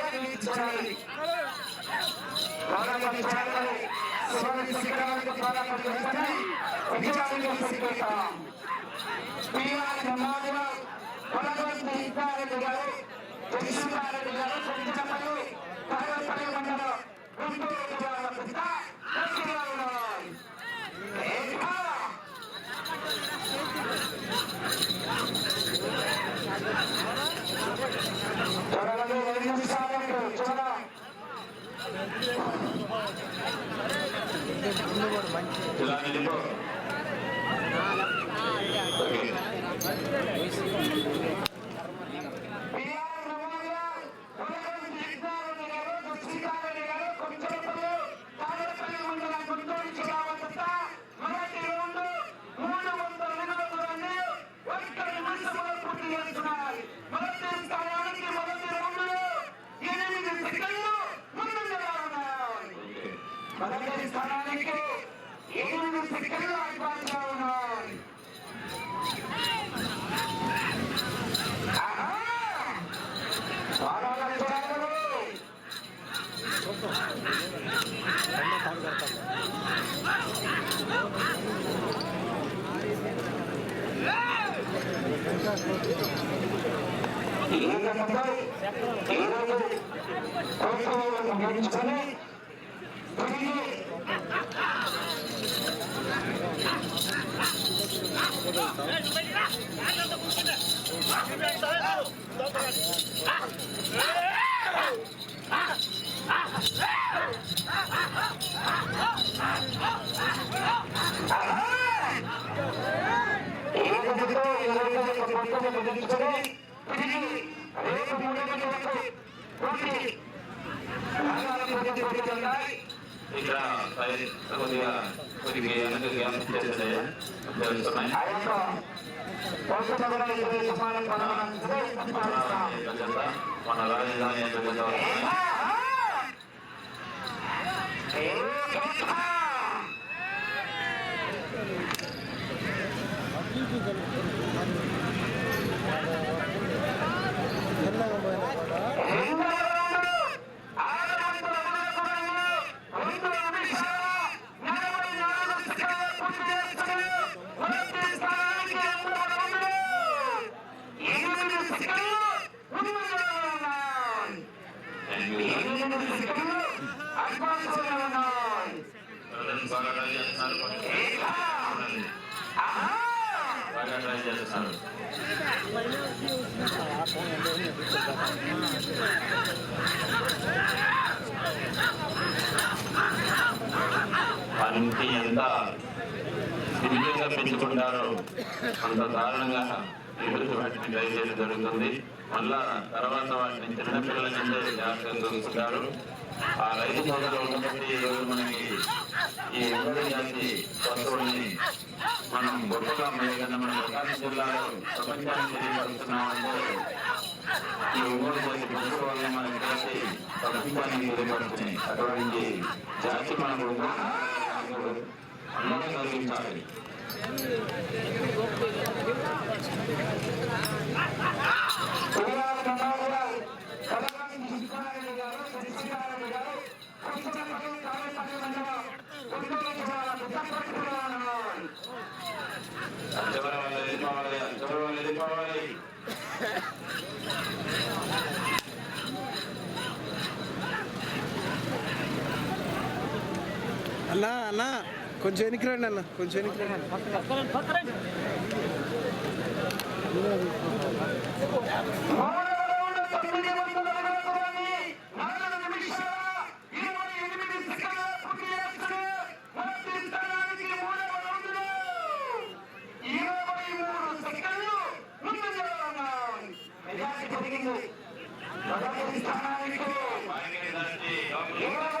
సాధిస్తాయో చూడాలి ప్రారంభించాలని శివరి శిఖరాలకు ప్రారంభించాలని విజయాన్ని స్వీకరిస్తాం పిఆర్ నమోదులో కొలగొంది ఇంకారెడ్డి గారు జగన్మారెడ్డి గారు కుంచనపల్లి తాడేపల్లి మండలం గుంటూరు జిల్లా వద్ద ఇలా ఈ రకంగా తిరిగి రేపు వరకు పూర్తి ఇక్కడ కొద్దిగా కొద్దిగా తెలుస్తున్నాయి బాగా బాగా ఎంత దివ్యంగా పెంచుకుంటారో అంత దారుణంగా వాటిని ట్రై జరుగుతుంది మళ్ళా తర్వాత వాటిని చిన్నపిల్లల నుండి జాగ్రత్తగా చూసుకుంటారు ఆ రైతు సోదరులు ఉన్నటువంటి ఈ రోజు మనకి ఈ ఉమ్మడి జాతి పశువుల్ని మనం గొప్పగా మేయగల మన ప్రకాశం జిల్లాలో ప్రపంచానికి తెలియపరుస్తున్నామంటే ఈ ఉమ్మడి జాతి పశువు వల్ల మనకి కలిసి ప్రపంచానికి తెలియపడుతుంది అటువంటి జాతి మనం అందరూ కలిగించాలి అన్నా అన్నా. కొంచెం వెనక్కి రండి అన్న కొంచెం వెనక్కి రండి వారికి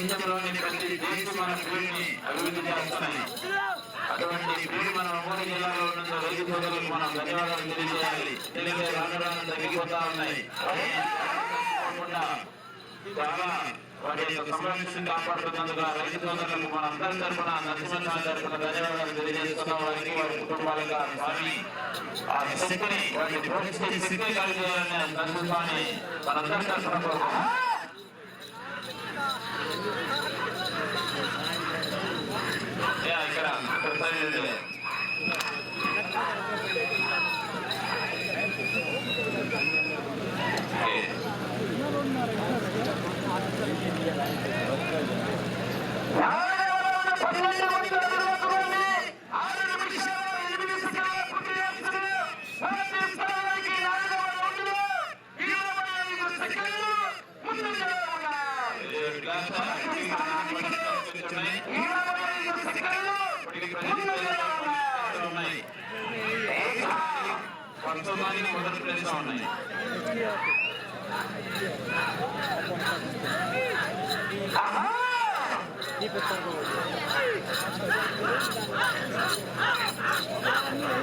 పార్టీ ప్రతి దేశం మన అభివృద్ధి అటువంటి మన జిల్లాలో ఉన్న రైతు సోదరులకు మనం ధన్యవాదాలు తెలియజేయాలి ఎందుకంటే రాను తగ్గిపోతా ఉన్నాయి చాలా వాటి యొక్క సంరక్షణ కాపాడుతున్నందుకు ఆ రైతు సోదరులకు మన అందరి తరఫున నరసింహస్వామి తరఫున ధన్యవాదాలు తెలియజేస్తున్న వారికి వారి కుటుంబాలకు ఆ స్వామి ఆ శక్తిని వారిని పోషించే శక్తి కలిగేయాలని మనందరి తరఫున いや、いから、2人で。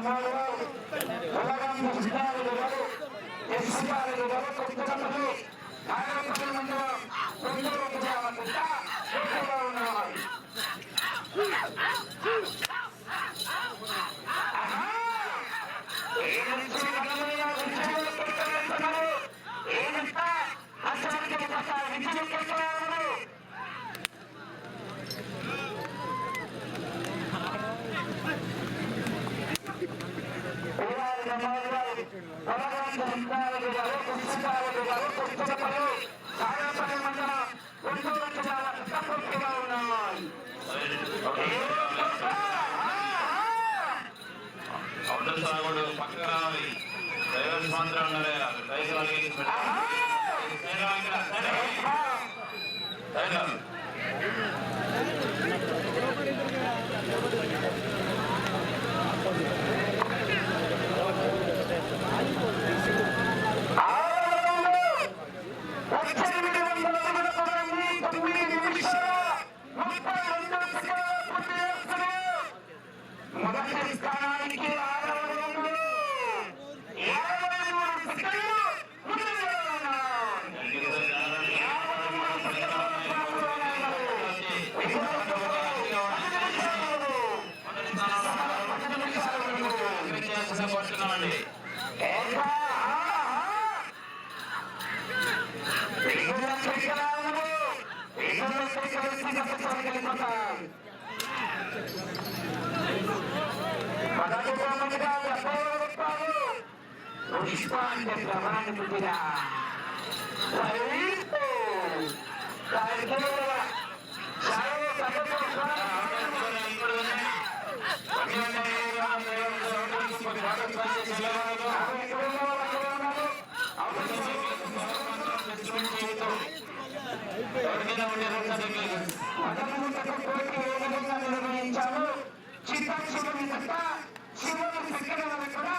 సమాజంలో బలరాం కృష్ణారెడ్డి గారు, ఎస్సీఆర్రెడ్డి గారు, కొత్తపల్లి, ఎక్కువగా ఏ అసలు కొత్త విజయం కొట్టగలరు? పిల్లల సమాజంలో బలరాం కృష్ణారెడ్డి మండలం, గుంటూరు సాగుడు పక్క రావాలి డ్రైవర్స్ మాత్రం ఉన్నారే మొదటి స్థానానికి పుష్పాంజలి రమణాన్ని పుట్టిన నిర్వహించాము చిత్తం శివుని కూడా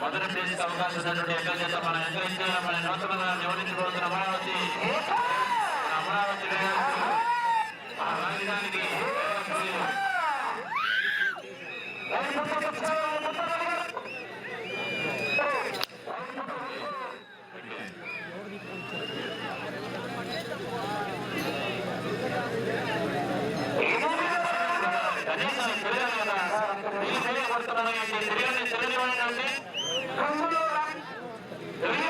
మొదటి అవకాశం ఉన్నటువంటి ఎక్కడ చేత మన ఎంకరేజ్ చేయాలి మన నూతన నివడించబోతున్న మనం కోరుతున్నాను తిరిగి తిరిగి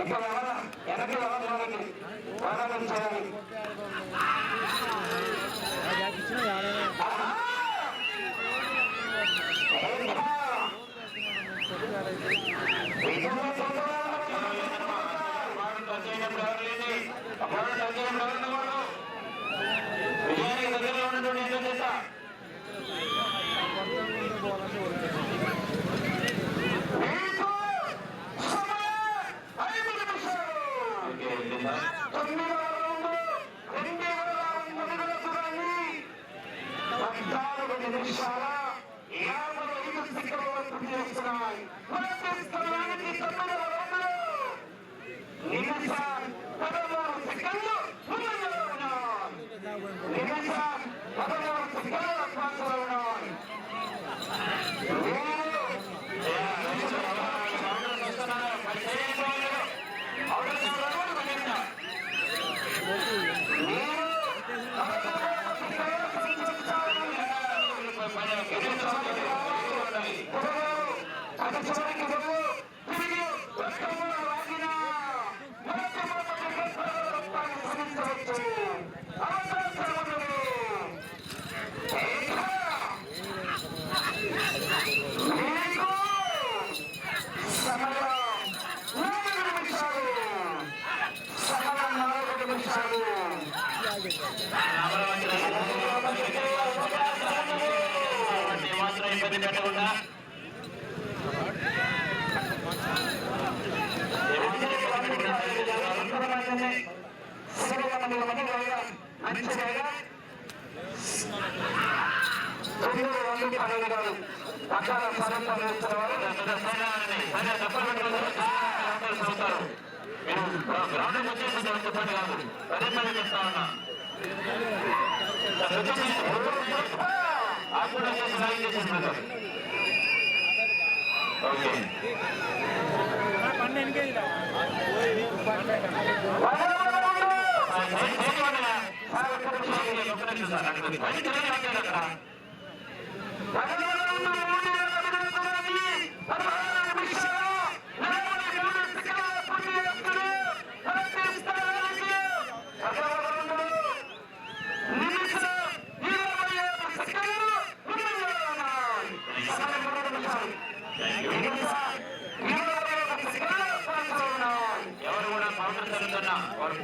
ఇప్పుడు ఎవరు వెనక్కి వెళ్ళకూడదండి ఇబ్బంది పెట్టకుండా అక్కడ సరంగా చేస్తారు అక్కడ సరంగా అనే అక్కడ సంస్థలు రాధం వచ్చేసి చెప్పండి కాదు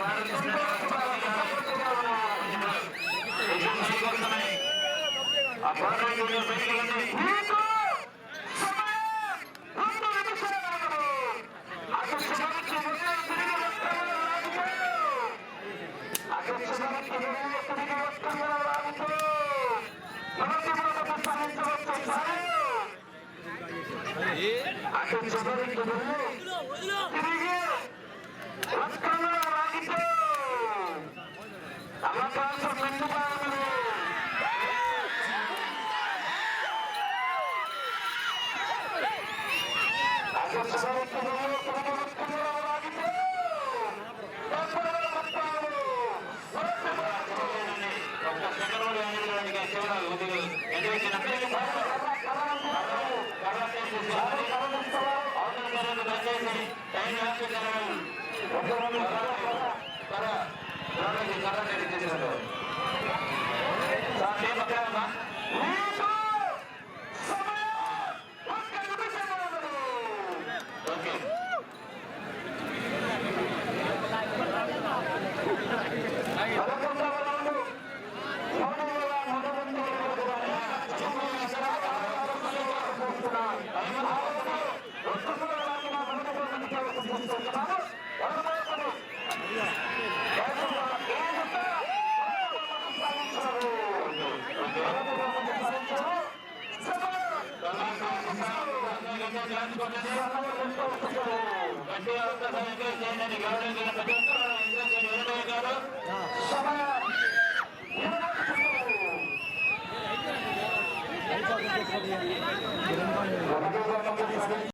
భారతదేశంలో Terima kasih.